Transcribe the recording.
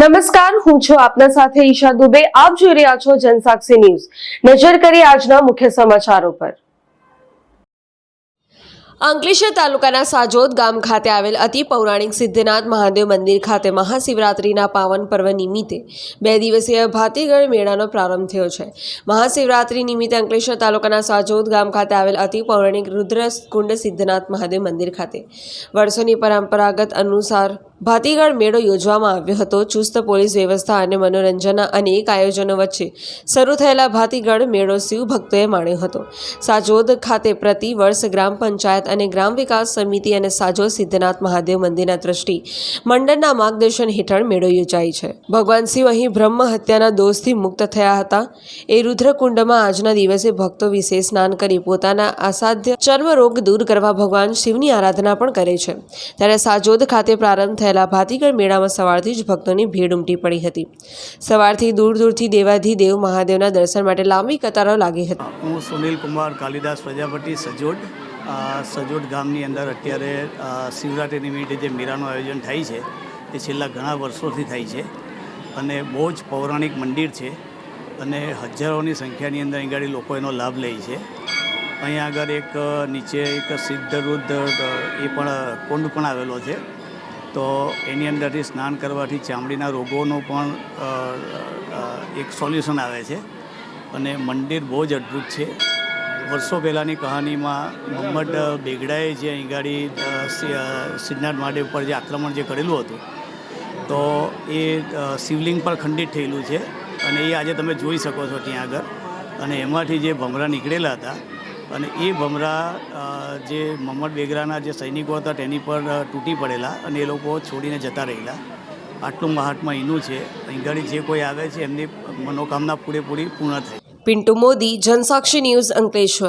નમસ્કાર, હું છું આપના સાથે ઈશા દુબે. આપ જોઈ રહ્યા છો જનસાક્ષી ન્યૂઝ. નજર કરી આજના મુખ્ય સમાચારો પર. અંકલેશ્વર તાલુકાના સાજોદ ગામ ખાતે આવેલ અતિ પૌરાણિક સિદ્ધનાથ મહાદેવ મંદિર ખાતે મહાશિવરાત્રિના પાવન પર્વ નિમિત્તે બે દિવસીય ભાતીગઢ મેળાનો પ્રારંભ થયો છે. મહાશિવરાત્રિ નિમિત્તે અંકલેશ્વર તાલુકાના સાજોદ ગામ ખાતે આવેલ અતિ પૌરાણિક રુદ્રકુંડ સિદ્ધનાથ મહાદેવ મંદિર ખાતે વર્ષોની પરંપરાગત અનુસાર ભાતીગઢ મેળો યોજવામાં આવ્યો હતો. ચુસ્ત પોલીસ વ્યવસ્થા અને મનોરંજનના અનેક આયોજનો વચ્ચે શરૂ થયેલા ભાતીગઢ મેળો શિવ ભક્તોએ માણ્યો હતો. સાજોદ ખાતે પ્રતિ વર્ષ ગ્રામ પંચાયત અને ગ્રામ વિકાસ સમિતિ અને સાજોદ સિદ્ધનાથ મહાદેવ મંદિરના ટ્રસ્ટી મંડળના માર્ગદર્શન હેઠળ મેળો યોજાય છે. ભગવાન શિવ અહીં બ્રહ્મ હત્યાના દોષથી મુક્ત થયા હતા. એ રુદ્રકુંડમાં આજના દિવસે ભક્તો વિશે સ્નાન કરી પોતાના અસાધ્ય ચર્મરોગ દૂર કરવા ભગવાન શિવની આરાધના પણ કરે છે. ત્યારે સાજોદ ખાતે પ્રારંભ થયેલા ભાતીગળ મેળામાં સવારથી જ ભક્તોની ભીડ ઉમટી પડી હતી. સવારથી દૂર દૂરથી દેવાધિદેવ મહાદેવના દર્શન માટે લાંબી કતારો લાગી હતી. હું સુનિલ કુમાર, કાલિદાસ પ્રજાપતિ, સજોડ. સજોડ ગામની અંદર અત્યારે શિવરાત્રિ નિમિત્તે જે મેળાનું આયોજન થાય છે તે છેલ્લા ઘણા વર્ષોથી થાય છે અને બહુ જ પૌરાણિક મંદિર છે અને હજારોની સંખ્યાની અંદર અહીં લોકો એનો લાભ લે છે. અહીંયા આગળ એક નીચે એક સિદ્ધરુદ્ધ એ પણ કુંડ પણ આવેલો છે. તો એની અંદરથી સ્નાન કરવાથી ચામડીના રોગોનું પણ એક સોલ્યુશન આવે છે. અને મંદિર બહુ જ અદ્ભુત છે. વર્ષો પહેલાંની કહાનીમાં મોહમ્મદ બેગડાએ જે અહીં ગાડી સિદ્ધનાથ મહાદેવ પર જે આક્રમણ જે કરેલું હતું, તો એ શિવલિંગ પર ખંડિત થયેલું છે. અને એ આજે તમે જોઈ શકો છો ત્યાં આગળ. અને એમાંથી જે ભમરા નીકળેલા હતા અને એ ભમરા જે મમ્મદ બેગરાના જે સૈનિકો હતા તેની પર તૂટી પડેલા અને એ લોકો છોડીને જતા રહેલા. આટલું મહાત્મા એનું છે. અહીં જે કોઈ આવે છે એમની મનોકામના પૂરેપૂરી પૂર્ણ થઈ પિન્ટુ મોદી, જનસાક્ષી ન્યૂઝ અંકલેશ્વર.